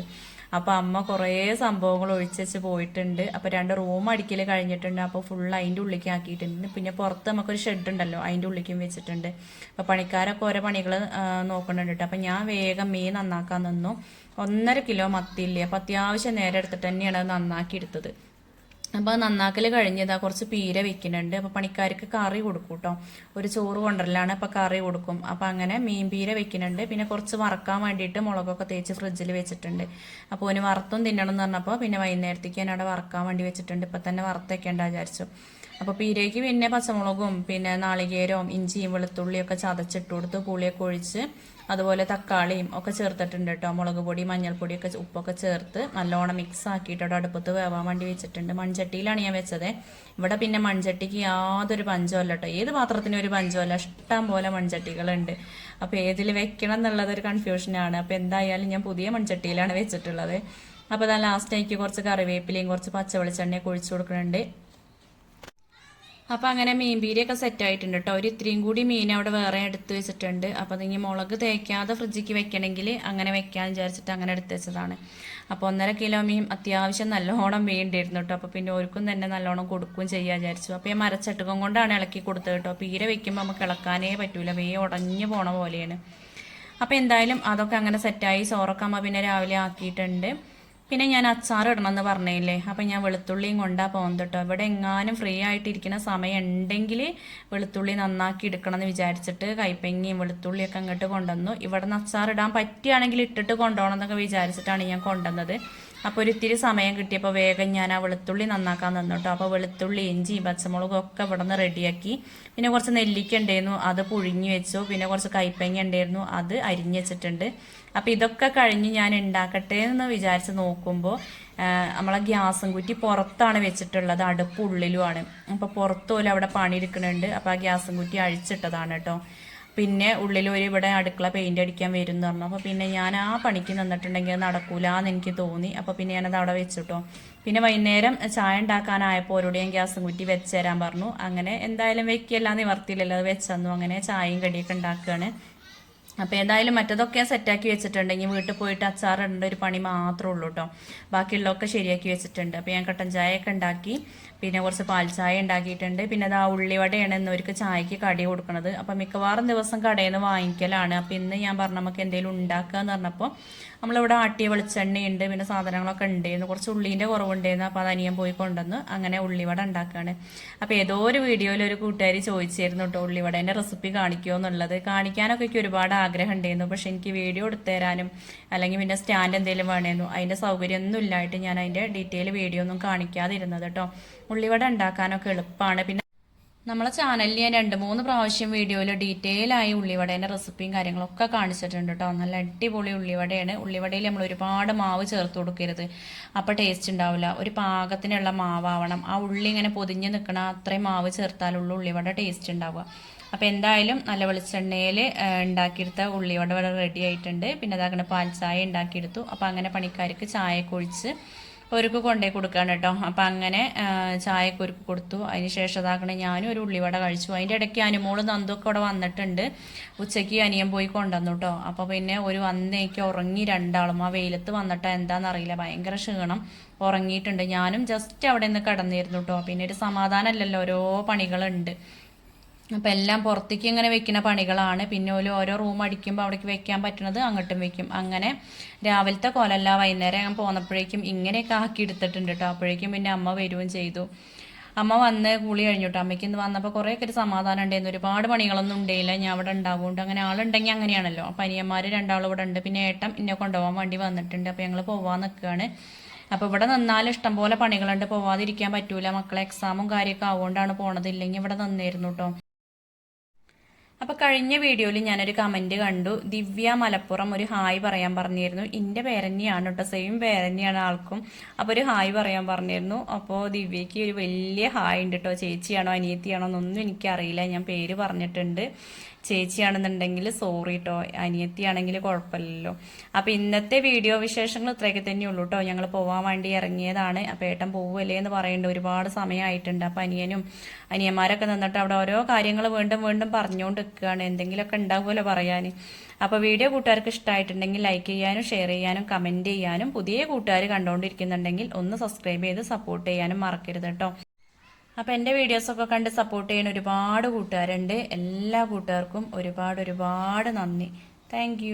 അപ്പോൾ അമ്മ കുറേ സംഭവങ്ങൾ ഒഴിച്ചു പോയിട്ടുണ്ട്. അപ്പോൾ രണ്ട് റൂം അടിക്കൽ കഴിഞ്ഞിട്ടുണ്ട്. അപ്പോൾ ഫുൾ അതിന്റെ ഉള്ളിലേക്ക് ആക്കിയിട്ടുണ്ട്. പിന്നെ പുറത്ത് നമുക്കൊരു ഷെഡ് ഉണ്ടല്ലോ അതിന്റെ ഉള്ളിലേക്കും വെച്ചിട്ടുണ്ട്. അപ്പോൾ പണിക്കാരൊക്കെ ഓരോ പണികൾ നോക്കുന്നുണ്ട് കേട്ടോ. അപ്പോൾ ഞാൻ വേഗം മീൻ നന്നാക്കാൻ നിന്നു. ഒന്നര കിലോ മത്തിയില്ലേ അപ്പോൾ അത്യാവശ്യം നേരെ എടുത്തിട്ട് തന്നെയാണ് അത് നന്നാക്കി എടുത്തത്. അപ്പോൾ നന്നാക്കൽ കഴിഞ്ഞതാ. കുറച്ച് പീര വെക്കുന്നുണ്ട്. അപ്പോൾ പണിക്കാർക്ക് കറി കൊടുക്കും കേട്ടോ ഒരു ചോറ് കൊണ്ടല്ലാണ് അപ്പോൾ കറി കൊടുക്കും. അപ്പോൾ അങ്ങനെ മീൻ പീര വെക്കുന്നുണ്ട്. പിന്നെ കുറച്ച് വറക്കാൻ വേണ്ടിയിട്ട് മുളകൊക്കെ തേച്ച് ഫ്രിഡ്ജിൽ വെച്ചിട്ടുണ്ട്. അപ്പോൾ ഒന്ന് വറുത്തും തിന്നണം എന്ന് പറഞ്ഞപ്പോൾ പിന്നെ വൈകുന്നേരത്തേക്ക് ഞാൻ അവിടെ വറക്കാൻ വേണ്ടി വെച്ചിട്ടുണ്ട്. ഇപ്പം തന്നെ വറുത്തേക്കേണ്ട വിചാരിച്ചു. അപ്പോൾ പീരയ്ക്ക് പിന്നെ പച്ചമുളകും പിന്നെ നാളികേരവും ഇഞ്ചിയും വെളുത്തുള്ളിയൊക്കെ ചതച്ചിട്ട് കൊടുത്ത് പുളിയൊക്കെ ഒഴിച്ച് അതുപോലെ തക്കാളിയും ഒക്കെ ചേർത്തിട്ടുണ്ട് കേട്ടോ. മുളക് പൊടി മഞ്ഞൾപ്പൊടി ഒക്കെ ഉപ്പൊക്കെ ചേർത്ത് നല്ലോണം മിക്സ് ആക്കിയിട്ടോ. അടുപ്പത്ത് വേവാൻ വേണ്ടി വെച്ചിട്ടുണ്ട്. മൺചട്ടിയിലാണ് ഞാൻ വെച്ചത്. ഇവിടെ പിന്നെ മൺചട്ടിക്ക് യാതൊരു പഞ്ചമല്ല കേട്ടോ. ഏത് പാത്രത്തിനും ഒരു പഞ്ചമല്ല ഇഷ്ടം പോലെ മൺചട്ടികളുണ്ട്. അപ്പോൾ ഏതിൽ വെക്കണം എന്നുള്ളത് ഒരു കൺഫ്യൂഷനാണ് അപ്പോൾ എന്തായാലും ഞാൻ പുതിയ മൺചട്ടിയിലാണ് വെച്ചിട്ടുള്ളത്. അപ്പോൾ അതാ ലാസ്റ്റ് എനിക്ക് കുറച്ച് കറിവേപ്പിലയും കുറച്ച് പച്ച വെളിച്ചെണ്ണയൊക്കെ ഒഴിച്ചു കൊടുക്കുന്നുണ്ട്. അപ്പോൾ അങ്ങനെ മീൻ പീരിയൊക്കെ സെറ്റ് ആയിട്ടുണ്ട് കേട്ടോ ഒരു ഇത്രയും കൂടി മീൻ അവിടെ വേറെ എടുത്ത് വെച്ചിട്ടുണ്ട്. അപ്പോൾ അതിങ്ങനെ മുളക് തേക്കാതെ ഫ്രിഡ്ജിക്ക് വെക്കണമെങ്കിൽ അങ്ങനെ വെക്കാൻ വിചാരിച്ചിട്ട് അങ്ങനെ എടുത്ത് വെച്ചതാണ്. അപ്പോൾ ഒന്നര കിലോ മീൻ അത്യാവശ്യം നല്ലോണം വേണ്ടിയിരുന്നു കേട്ടോ അപ്പോൾ പിന്നെ ഓർക്കും തന്നെ നല്ലോണം കൊടുക്കുകയും ചെയ്യാൻ വിചാരിച്ചു. അപ്പോൾ ഈ മരച്ചട്ടുകം കൊണ്ടാണ് ഇളക്കി കൊടുത്തത് കേട്ടോ പീര വെക്കുമ്പോൾ നമുക്ക് ഇളക്കാനേ പറ്റൂല. വേ ഉടഞ്ഞു പോണ പോലെയാണ്. അപ്പോൾ എന്തായാലും അതൊക്കെ അങ്ങനെ സെറ്റായി ചോറൊക്കെ അമ്മ പിന്നെ രാവിലെ ആക്കിയിട്ടുണ്ട്. പിന്നെ ഞാൻ അച്ചാർ ഇടണമെന്ന് പറഞ്ഞില്ലേ? അപ്പം ഞാൻ വെളുത്തുള്ളിയും കൊണ്ടാ പോകുന്നത് കേട്ടോ ഇവിടെ എങ്ങാനും ഫ്രീ ആയിട്ടിരിക്കുന്ന സമയം ഉണ്ടെങ്കിൽ വെളുത്തുള്ളി നന്നാക്കി എടുക്കണം എന്ന് വിചാരിച്ചിട്ട് കൈപ്പങ്ങിയും വെളുത്തുള്ളിയൊക്കെ അങ്ങോട്ട് കൊണ്ടുവന്നു. ഇവിടെ നിന്ന് അച്ചാർ ഇടാൻ പറ്റുകയാണെങ്കിൽ ഇട്ടിട്ട് കൊണ്ടുപോകണം എന്നൊക്കെ വിചാരിച്ചിട്ടാണ് ഞാൻ കൊണ്ടുവന്നത്. അപ്പോൾ ഒരു ഇത്തിരി സമയം കിട്ടിയപ്പോൾ വേഗം ഞാൻ ആ വെളുത്തുള്ളി നന്നാക്കാൻ നിന്നു കേട്ടോ അപ്പോൾ വെളുത്തുള്ളി ഇഞ്ചി പച്ചമുളകും ഒക്കെ ഇവിടെ നിന്ന് റെഡിയാക്കി. പിന്നെ കുറച്ച് നെല്ലിക്ക ഉണ്ടായിരുന്നു അത് പുഴുങ്ങി വെച്ചു. പിന്നെ കുറച്ച് കൈപ്പങ്ങ ഉണ്ടായിരുന്നു അത് അരിഞ്ഞു വെച്ചിട്ടുണ്ട്. അപ്പോൾ ഇതൊക്കെ കഴിഞ്ഞ് ഞാൻ ഉണ്ടാക്കട്ടെ എന്ന് വിചാരിച്ച് നോക്കുമ്പോൾ നമ്മളെ ഗ്യാസും കുറ്റി പുറത്താണ് വെച്ചിട്ടുള്ളത് അടുപ്പ് ഉള്ളിലുമാണ്. അപ്പോൾ പുറത്ത് പോലും അവിടെ പണിയെടുക്കുന്നുണ്ട്. അപ്പോൾ ആ ഗ്യാസും കുറ്റി അഴിച്ചിട്ടതാണ് കേട്ടോ പിന്നെ ഉള്ളിൽ ഒരു ഇവിടെ അടുക്കള പെയിന്റ് അടിക്കാൻ വരും എന്ന് പറഞ്ഞു. അപ്പോൾ പിന്നെ ഞാൻ ആ പണിക്ക് നിന്നിട്ടുണ്ടെങ്കിൽ നടക്കൂല എന്ന് എനിക്ക് തോന്നി. അപ്പോൾ പിന്നെ ഞാനത് അവിടെ വെച്ചിട്ടോ. പിന്നെ വൈകുന്നേരം ചായ ഉണ്ടാക്കാനായപ്പോൾ ഓരോട് ഞാൻ ഗ്യാസും കുറ്റി വെച്ചുതരാൻ പറഞ്ഞു. അങ്ങനെ എന്തായാലും വെക്കിയല്ല നിവർത്തിയില്ലല്ലോ. അത് വെച്ചന്നു. അങ്ങനെ ചായയും കടിയൊക്കെ ഉണ്ടാക്കുകയാണ് അപ്പോൾ എന്തായാലും മറ്റതൊക്കെ സെറ്റാക്കി വെച്ചിട്ടുണ്ടെങ്കിൽ വീട്ടിൽ പോയിട്ട് അച്ചാറിടേണ്ട ഒരു പണി മാത്രമേ ഉള്ളൂ കേട്ടോ ബാക്കിയുള്ളതൊക്കെ ശരിയാക്കി വെച്ചിട്ടുണ്ട്. അപ്പോൾ ഞാൻ കട്ടൻ ചായയൊക്കെ ഉണ്ടാക്കി. പിന്നെ കുറച്ച് പാൽച്ചായ ചായ ഉണ്ടാക്കിയിട്ടുണ്ട്. പിന്നെ അത് ആ ഉള്ളിവടയാണ് ഇന്നവർക്ക് ചായക്ക് കടി കൊടുക്കുന്നത് അപ്പോൾ മിക്കവാറും ദിവസം കടയിൽ നിന്ന് വാങ്ങിക്കലാണ്. അപ്പോൾ ഇന്ന് ഞാൻ പറഞ്ഞു നമുക്ക് എന്തെങ്കിലും ഉണ്ടാക്കുക എന്ന് പറഞ്ഞപ്പോൾ നമ്മളിവിടെ ആട്ടിയ വെളിച്ചെണ്ണയുണ്ട് പിന്നെ സാധനങ്ങളൊക്കെ ഉണ്ടായിരുന്നു കുറച്ച് ഉള്ളീന്റെ കുറവുണ്ടായിരുന്നു അപ്പോൾ അത് അനിയൻ പോയി കൊണ്ടുവന്ന് അങ്ങനെ ഉള്ളിവട ഉണ്ടാക്കുകയാണ് അപ്പോൾ ഏതോ ഒരു വീഡിയോയിൽ ഒരു കൂട്ടുകാരി ചോദിച്ചിരുന്നു കേട്ടോ ഉള്ളിവടേന്റെ റെസിപ്പി കാണിക്കുമോ എന്നുള്ളത്? കാണിക്കാനൊക്കെ എനിക്ക് ഒരുപാട് ആഗ്രഹം ഉണ്ടായിരുന്നു പക്ഷെ എനിക്ക് വീഡിയോ എടുത്തു തരാനും അല്ലെങ്കിൽ പിന്നെ സ്റ്റാൻഡ് എന്തെങ്കിലും വേണമായിരുന്നു അതിന്റെ സൗകര്യമൊന്നും ഇല്ലായിട്ട് ഞാൻ അതിന്റെ ഡീറ്റെയിൽ വീഡിയോ ഒന്നും കാണിക്കാതിരുന്നത് കേട്ടോ. ഉള്ളിവട ഉണ്ടാക്കാനൊക്കെ എളുപ്പമാണ് പിന്നെ നമ്മളെ ചാനലിൽ ഞാൻ രണ്ട് മൂന്ന് പ്രാവശ്യം വീഡിയോയിൽ ഡീറ്റെയിൽ ആയി ഉള്ളിവടേന്റെ റെസിപ്പിയും കാര്യങ്ങളൊക്കെ കാണിച്ചിട്ടുണ്ട് കേട്ടോ നല്ല അടിപൊളി ഉള്ളിവടയാണ്. ഉള്ളിവടയിൽ നമ്മൾ ഒരുപാട് മാവ് ചേർത്ത് കൊടുക്കരുത്. അപ്പോൾ ടേസ്റ്റ് ഉണ്ടാവില്ല. ഒരു പാകത്തിനുള്ള മാവാവണം. ആ ഉള്ളി ഇങ്ങനെ പൊതിഞ്ഞ് നിൽക്കണ അത്രയും മാവ് ചേർത്താലുള്ള ഉള്ളിവട ടേസ്റ്റ് ഉണ്ടാവുക. അപ്പോൾ എന്തായാലും നല്ല വെളിച്ചെണ്ണയിൽ ഉണ്ടാക്കിയെടുത്ത ഉള്ളിവട ഇവിടെ റെഡി ആയിട്ടുണ്ട്. പിന്നെ അതാകണ പാൽ ചായ ഉണ്ടാക്കിയെടുത്തു. അപ്പോൾ അങ്ങനെ പണിക്കാർക്ക് ചായ കൊഴിച്ച് ഒരുക്ക് കൊണ്ടേ കൊടുക്കുകയാണ് കേട്ടോ. അപ്പം അങ്ങനെ ചായ ഒരുക്ക് കൊടുത്തു. അതിന് ശേഷം അതാക്കണേ ഞാനും ഒരു ഉള്ളിവട കഴിച്ചു. അതിന്റെ ഇടയ്ക്ക് അനുമോൾ നന്ദൊക്കെ അവിടെ വന്നിട്ടുണ്ട്. ഉച്ചയ്ക്ക് അനിയൻ പോയി കൊണ്ടുവന്നു കേട്ടോ. അപ്പോൾ പിന്നെ ഒരു വന്നേക്ക് ഉറങ്ങി രണ്ടാളും. ആ വെയിലത്ത് വന്നിട്ടാ എന്താണെന്നറിയില്ല ഭയങ്കര ക്ഷീണം ഉറങ്ങിയിട്ടുണ്ട്. ഞാനും ജസ്റ്റ് അവിടെ നിന്ന് കിടന്നിരുന്നു കേട്ടോ. പിന്നെ ഒരു സമാധാനമല്ലല്ലോ ഓരോ പണികളുണ്ട്. അപ്പം എല്ലാം പുറത്തേക്ക് ഇങ്ങനെ വെക്കുന്ന പണികളാണ്. പിന്നെ ഒരു ഓരോ റൂം അടിക്കുമ്പോൾ അവിടേക്ക് വെക്കാൻ പറ്റുന്നത് അങ്ങോട്ടും വെക്കും. അങ്ങനെ രാവിലത്തെ കൊലല്ല വൈകുന്നേരം ഞാൻ പോന്നപ്പോഴേക്കും ഇങ്ങനെയൊക്കെ ആക്കി എടുത്തിട്ടുണ്ട് കേട്ടോ അപ്പോഴേക്കും പിന്നെ അമ്മ വരികയും ചെയ്തു. അമ്മ വന്ന് കുളി കഴിഞ്ഞു കേട്ടോ അമ്മയ്ക്ക് ഇന്ന് വന്നപ്പോൾ കുറേയൊക്കെ ഒരു സമാധാനം ഉണ്ടായിരുന്നു. ഒരുപാട് പണികളൊന്നും ഉണ്ടായില്ല. ഞാൻ അവിടെ ഉണ്ടാവുകൊണ്ട് അങ്ങനെ ആളുണ്ടെങ്കിൽ അങ്ങനെയാണല്ലോ. അപ്പം അനിയന്മാർ രണ്ടാളും ഇവിടെ ഉണ്ട്. പിന്നെ ഏട്ടം എന്നെ കൊണ്ടുപോകാൻ വേണ്ടി വന്നിട്ടുണ്ട്. അപ്പോൾ ഞങ്ങൾ പോവാൻ നിൽക്കുകയാണ് അപ്പോൾ ഇവിടെ നിന്നാൽ ഇഷ്ടംപോലെ പണികളുണ്ട്. പോവാതിരിക്കാൻ പറ്റൂല. മക്കളെ എക്സാമും കാര്യമൊക്കെ ആവുകൊണ്ടാണ് പോണത്. ഇല്ലെങ്കിൽ ഇവിടെ നിന്നായിരുന്നു കേട്ടോ അപ്പോൾ കഴിഞ്ഞ വീഡിയോയിൽ ഞാനൊരു കമന്റ് കണ്ടു. ദിവ്യ മലപ്പുറം ഒരു ഹായ് പറയാൻ പറഞ്ഞിരുന്നു. എന്റെ പേരന്നെയാണ് കേട്ടോ സെയിം പേരന്നെയാണ് ആൾക്കും. അപ്പോൾ ഒരു ഹായ് പറയാൻ പറഞ്ഞിരുന്നു. അപ്പോൾ ദിവ്യയ്ക്ക് ഒരു വലിയ ഹായ് ഉണ്ട് കേട്ടോ ചേച്ചിയാണോ അനിയത്തിയാണോ എന്നൊന്നും എനിക്കറിയില്ല. ഞാൻ പേര് പറഞ്ഞിട്ടുണ്ട്. ചേച്ചിയാണെന്നുണ്ടെങ്കിൽ സോറി കേട്ടോ അനിയത്തിയാണെങ്കിൽ കുഴപ്പമില്ലല്ലോ. അപ്പോൾ ഇന്നത്തെ വീഡിയോ വിശേഷങ്ങൾ ഇത്രയൊക്കെ തന്നെയുള്ളൂ കേട്ടോ ഞങ്ങൾ പോകാൻ വേണ്ടി ഇറങ്ങിയതാണ്. അപ്പോൾ ഏട്ടൻ പോവുമല്ലേ എന്ന് പറയേണ്ട. ഒരുപാട് സമയമായിട്ടുണ്ട്. അപ്പോൾ അനിയനും അനിയന്മാരൊക്കെ നിന്നിട്ട് അവിടെ ഓരോ കാര്യങ്ങൾ വീണ്ടും വീണ്ടും പറഞ്ഞുകൊണ്ട് നിൽക്കുകയാണ് എന്തെങ്കിലുമൊക്കെ ഉണ്ടാവുമല്ലോ പറയാൻ അപ്പോൾ വീഡിയോ കൂട്ടുകാർക്ക് ഇഷ്ടമായിട്ടുണ്ടെങ്കിൽ ലൈക്ക് ചെയ്യാനും ഷെയർ ചെയ്യാനും കമന്റ് ചെയ്യാനും പുതിയ കൂട്ടുകാർ കണ്ടുകൊണ്ടിരിക്കുന്നുണ്ടെങ്കിൽ ഒന്ന് സബ്സ്ക്രൈബ് ചെയ്ത് സപ്പോർട്ട് ചെയ്യാനും മറക്കരുത് കേട്ടോ അപ്പോൾ എന്റെ വീഡിയോസൊക്കെ കണ്ട് സപ്പോർട്ട് ചെയ്യുന്ന ഒരുപാട് കൂട്ടുകാരുണ്ട്. എല്ലാ കൂട്ടുകാർക്കും ഒരുപാട് ഒരുപാട് നന്ദി. താങ്ക്